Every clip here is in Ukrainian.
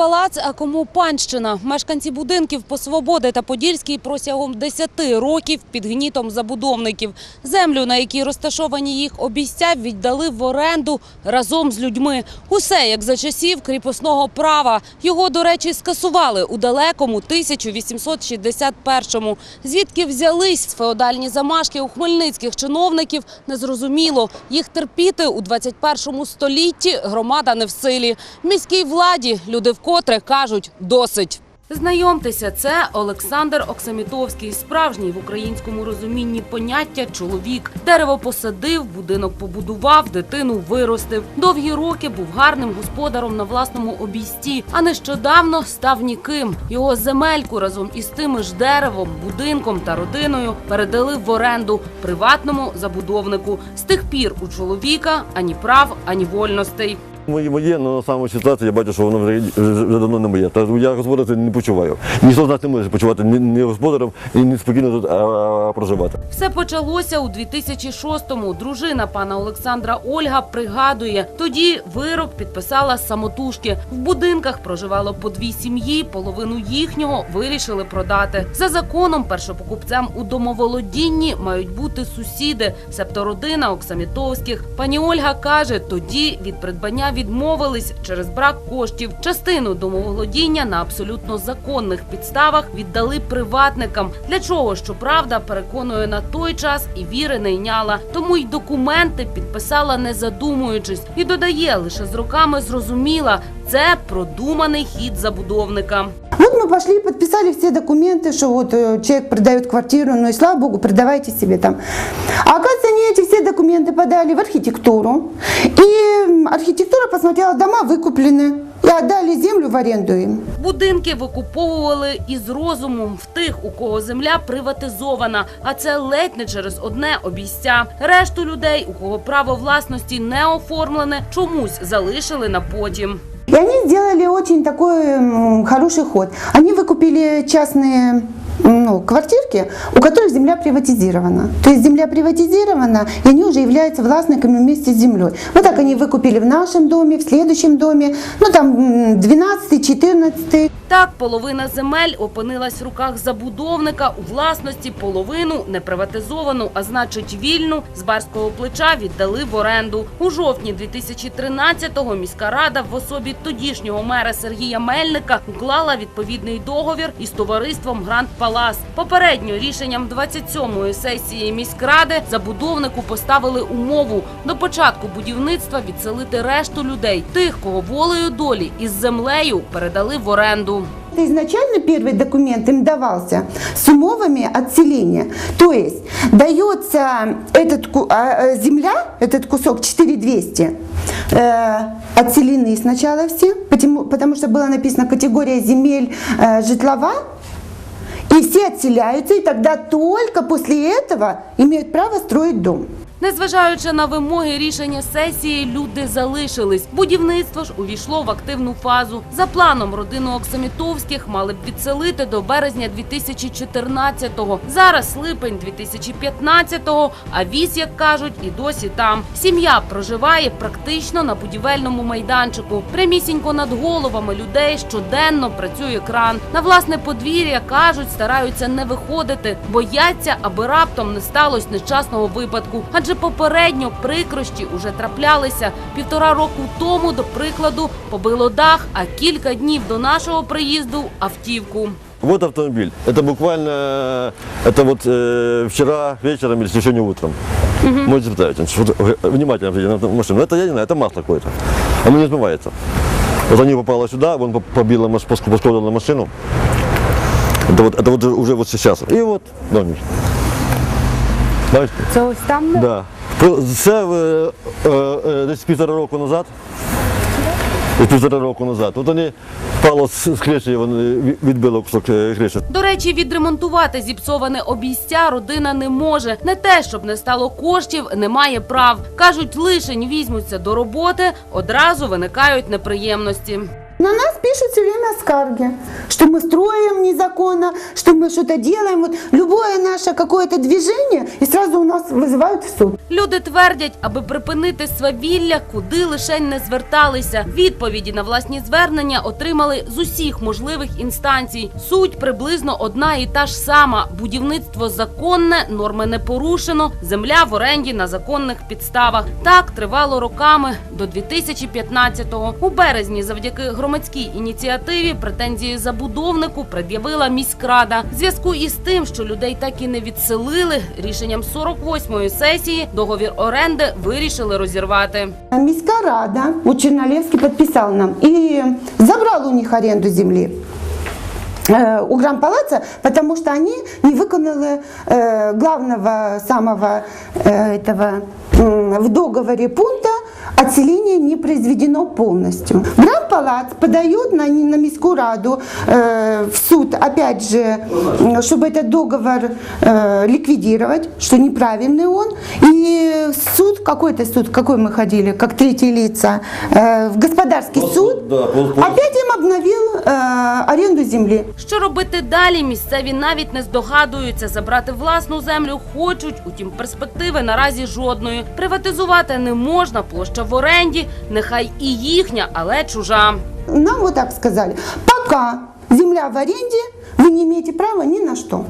палац, а кому панщина. Мешканці будинків по Свободи та Подільській протягом 10 років під гнітом забудовників. Землю, на якій розташовані їх обійстя, віддали в оренду разом з людьми. Усе як за часів кріпосного права. Його, до речі, скасували у далекому 1861-му. Звідки взялись феодальні замашки у хмельницьких чиновників, незрозуміло. Їх терпіти у 21 столітті громада не в силі. Міській владі люди вкотре кажуть досить. Знайомтеся, це Олександр Оксамітовський, справжній в українському розумінні поняття чоловік. Дерево посадив, будинок побудував, дитину виростив. Довгі роки був гарним господаром на власному обійсті, а нещодавно став ніким. Його земельку разом із тими ж деревом, будинком та родиною передали в оренду приватному забудовнику. З тих пір у чоловіка ані прав, ані вольностей. Моє але на самому ситуації я бачу, що воно вже, вже, давно не моє. Та я господар це не почуваю. Ніхто з нас не може почувати ні, господарем і не спокійно тут а, а, проживати. Все почалося у 2006-му. Дружина пана Олександра Ольга пригадує, тоді вирок підписала самотужки. В будинках проживало по дві сім'ї, половину їхнього вирішили продати. За законом першопокупцем у домоволодінні мають бути сусіди, себто родина Оксамітовських. Пані Ольга каже, тоді від придбання відмовились через брак коштів. Частину домоволодіння на абсолютно законних підставах віддали приватникам. Для чого, щоправда, переконує на той час і віри не йняла. Тому й документи підписала не задумуючись. І додає, лише з роками зрозуміла, це продуманий хід забудовника. Вот мы пошли и подписали все документы, что вот э, человек продает квартиру, ну и слава богу, продавайте себе там. А оказывается, они эти все документы подали в архитектуру. И м, архитектура посмотрела, дома выкуплены. И отдали землю в аренду им. Будинки викуповували із розумом в тих, у кого земля приватизована, а це ледь не через одне обійстя. Решту людей, у кого право власності не оформлене, чомусь залишили на потім. И они сделали очень такой м, хороший ход. Они выкупили частные м, ну, квартирки, у которых земля приватизирована. То есть земля приватизирована, и они уже являются властниками вместе с землей. Вот так они выкупили в нашем доме, в следующем доме, ну там м, 12 14 Так, половина земель опинилась в руках забудовника у власності, половину неприватизовану, а значить вільну з барського плеча віддали в оренду. У жовтні 2013-го міська рада в особі тодішнього мера Сергія Мельника уклала відповідний договір із товариством Гранд Палас. Попередньо рішенням 27-ї сесії міськради забудовнику поставили умову до початку будівництва відселити решту людей, тих, кого волею долі із землею передали в оренду. Это Изначально первый документ им давался с умовами отселения. То есть дается этот, а, э, земля, этот кусок 4200, э, отселены сначала все, потому, потому что была написана категория земель э, житлова, и все отселяются, и тогда только после этого имеют право строить дом. Незважаючи на вимоги рішення сесії, люди залишились. Будівництво ж увійшло в активну фазу. За планом родину Оксамітовських мали б відселити до березня 2014-го. Зараз липень 2015-го, а віз, як кажуть, і досі там. Сім'я проживає практично на будівельному майданчику. Прямісінько над головами людей щоденно працює кран. На власне подвір'я кажуть, стараються не виходити, бояться, аби раптом не сталося нещасного випадку. Адже попередньо прикрощі уже траплялися. Півтора року тому, до прикладу, побило дах, а кілька днів до нашого приїзду автівку. Вот автомобиль. Это буквально, это вот э, вчера вечером или сегодня утром. Можете представить, вот, э, внимательно глядите на машину. Это я не знаю, это масло какое-то. Оно не смывается. Вот они попало сюда, вон по- побило, маш- пос- поскользнуло машину. Это вот, это вот уже вот сейчас. И вот домик. Бачите? Це ось там де? Да. Це е, е, е, десь півтора року назад. Півтора року назад. От вони впало з з криші, вони ві- відбили кусок е, криші. До речі, відремонтувати зіпсоване обійстя родина не може. Не те, щоб не стало коштів, немає прав. Кажуть, лишень візьмуться до роботи, одразу виникають неприємності. На нас пишут все время скарги, что мы строим незаконно, что мы что-то делаем. Вот любое наше какое-то движение, и сразу у нас вызывают в суд. Люди твердять, аби припинити свавілля, куди лише не зверталися. Відповіді на власні звернення отримали з усіх можливих інстанцій. Суть приблизно одна і та ж сама: будівництво законне, норми не порушено, земля в оренді на законних підставах. Так тривало роками до 2015-го. У березні, завдяки громадській ініціативі, претензії забудовнику пред'явила міськрада. В зв'язку із тим, що людей так і не відселили, рішенням 48-ї сесії договір оренди вирішили розірвати. Міська рада, вот Чернолевский подписал нам и забрал у них аренду земли э, у Гранпалаца, потому что они не выполнили э, главного самого э, этого м, в договоре пункта отселение не произведено полностью. Гранпалац подает на, на Міську раду э, в суд, опять же, м, чтобы этот договор э, ликвидировать, что неправильный он. И суд, какой-то суд, какой мы ходили, как третьи лица, э, в господарский Вот, суд, да, вот, вот. опять им обновил э, аренду земли. Що робити далі? Місцеві навіть не здогадуються. Забрати власну землю хочуть, утім перспективи наразі жодної. Приватизувати не можна, площа в оренді, нехай і їхня, але чужа. Нам вот так сказали, пока земля в аренде, вы не имеете права ни на что.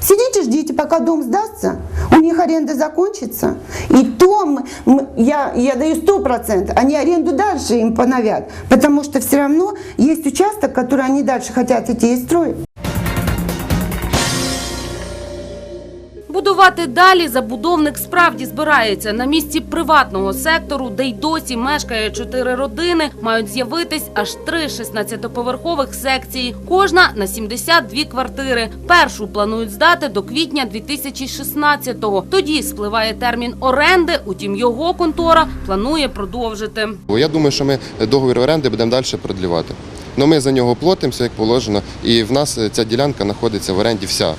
Сидите, ждите, пока дом сдастся, у них аренда закончится. И то мы- мы- я, я даю 100%, они аренду дальше им поновят, потому что все равно есть участок, который они дальше хотят идти и строить. Будувати далі забудовник справді збирається на місці приватного сектору, де й досі мешкає чотири родини. Мають з'явитись аж три 16-поверхових секції, кожна на 72 квартири. Першу планують здати до квітня 2016-го. Тоді спливає термін оренди. Утім, його контора планує продовжити. Я думаю, що ми договір оренди будемо далі продлівати. Ну ми за нього платимося, як положено, і в нас ця ділянка знаходиться в оренді вся.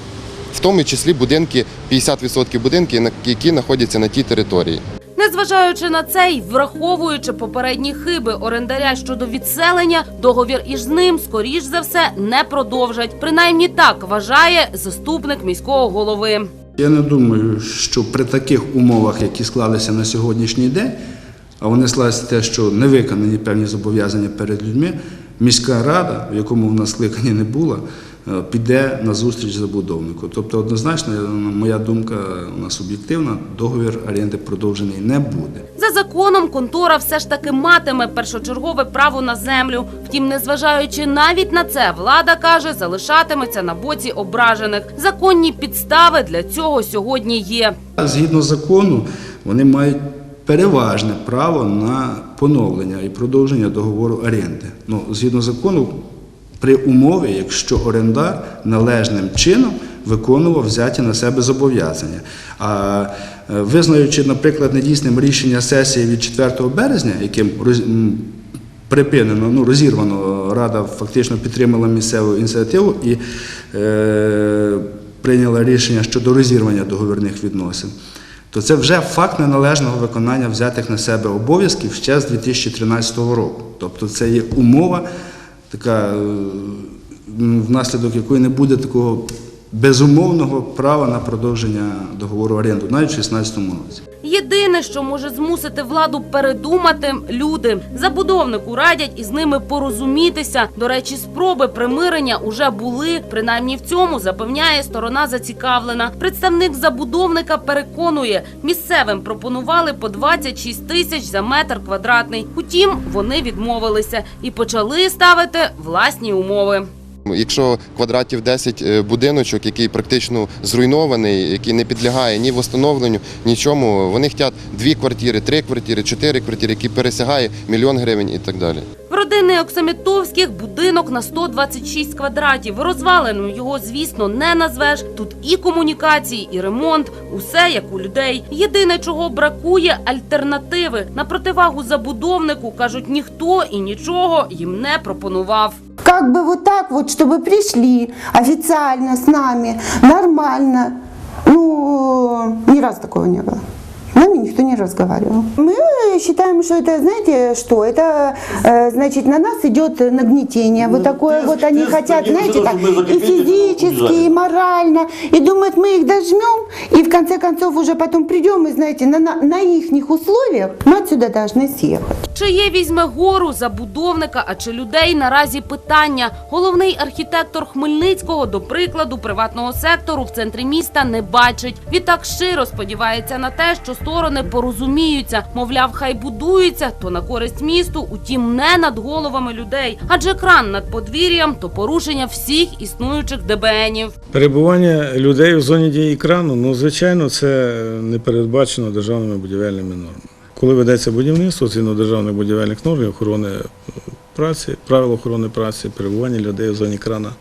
В тому числі будинки, 50% будинки, на- які знаходяться на тій території. Незважаючи на це й враховуючи попередні хиби орендаря щодо відселення, договір із ним скоріш за все не продовжать. Принаймні так вважає заступник міського голови. Я не думаю, що при таких умовах, які склалися на сьогоднішній день, а вони склалися те, що не виконані певні зобов'язання перед людьми, міська рада, в якому в нас скликані не було, е, піде на зустріч забудовнику. Тобто, однозначно, моя думка у нас об'єктивна, договір оренди продовжений не буде. За законом контора все ж таки матиме першочергове право на землю. Втім, незважаючи навіть на це, влада каже, залишатиметься на боці ображених. Законні підстави для цього сьогодні є. Згідно закону, вони мають переважне право на поновлення і продовження договору оренди. Ну, згідно закону, при умові, якщо орендар належним чином виконував взяті на себе зобов'язання. А е, визнаючи, наприклад, недійсним рішення сесії від 4 березня, яким припинено, ну розірвано, рада фактично підтримала місцеву ініціативу і е, прийняла рішення щодо розірвання договірних відносин, то це вже факт неналежного виконання взятих на себе обов'язків ще з 2013 року. Тобто це є умова, така, е, внаслідок якої не буде такого безумовного права на продовження договору оренду, навіть у 2016 році. Єдине, що може змусити владу передумати люди. Забудовнику радять із ними порозумітися. До речі, спроби примирення уже були. Принаймні в цьому запевняє сторона зацікавлена. Представник забудовника переконує, місцевим пропонували по 26 тисяч за метр квадратний. Утім, вони відмовилися і почали ставити власні умови. Якщо квадратів 10 е, будиночок, який практично зруйнований, який не підлягає ні встановленню, нічому, вони хочуть дві квартири, три квартири, чотири квартири, які пересягає мільйон гривень і так далі В родини Оксамітовських будинок на 126 квадратів. Розваленим його, звісно, не назвеш. Тут і комунікації, і ремонт, усе як у людей. Єдине, чого бракує альтернативи. На противагу забудовнику кажуть, ніхто і нічого їм не пропонував. Как бы вот так вот, чтобы пришли официально с нами, нормально. Ну, ни разу такого не было. С нами никто не разговаривал. Мы считаем, что это, знаете, что? Это, э, значит, на нас идет нагнетение. вот такое ты- вот они ты хотят, таким знаете, образом, так, мы и закипели, физически, убежали. и морально. И думают, мы их дожмем, и в конце концов уже потом придем, и, знаете, на, на, на их условиях мы отсюда должны съехать. Чи є візьме гору забудовника, а чи людей наразі питання. Головний архітектор Хмельницького, до прикладу, приватного сектору в центрі міста не бачить. Відтак щиро сподівається на те, що сторони порозуміються. Мовляв, хай будуються, то на користь місту, утім, не над головами людей. Адже кран над подвір'ям то порушення всіх існуючих ДБНів. Перебування людей в зоні дії крану, ну звичайно, це не передбачено державними будівельними нормами. Коли ведеться будівництво, згідно державних будівельних норм охорони праці, правил охорони праці, перебування людей в зоні крана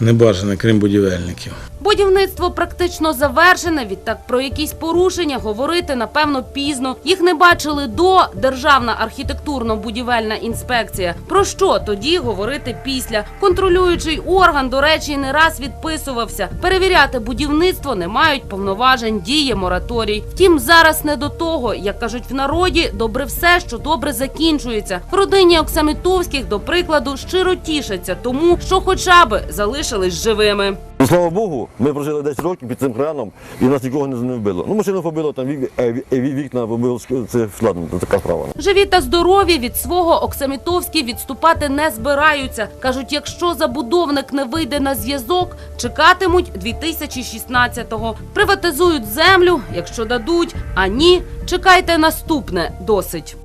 не бажане, крім будівельників. Будівництво практично завершене. Відтак про якісь порушення говорити напевно пізно. Їх не бачили до Державна архітектурно-будівельна інспекція. Про що тоді говорити після? Контролюючий орган, до речі, не раз відписувався. Перевіряти будівництво не мають повноважень. Діє мораторій. Втім, зараз не до того. Як кажуть в народі, добре все, що добре закінчується. В родині Оксамітовських, до прикладу, щиро тішаться тому, що хоча б залишились живими. Ну, слава Богу, ми прожили 10 років під цим краном і нас нікого не, вбило. Ну, машину побило, там вік, е, е, вікна побило, це ладно, це така справа. Живі та здорові від свого Оксамітовські відступати не збираються. Кажуть, якщо забудовник не вийде на зв'язок, чекатимуть 2016-го. Приватизують землю, якщо дадуть, а ні, чекайте наступне досить.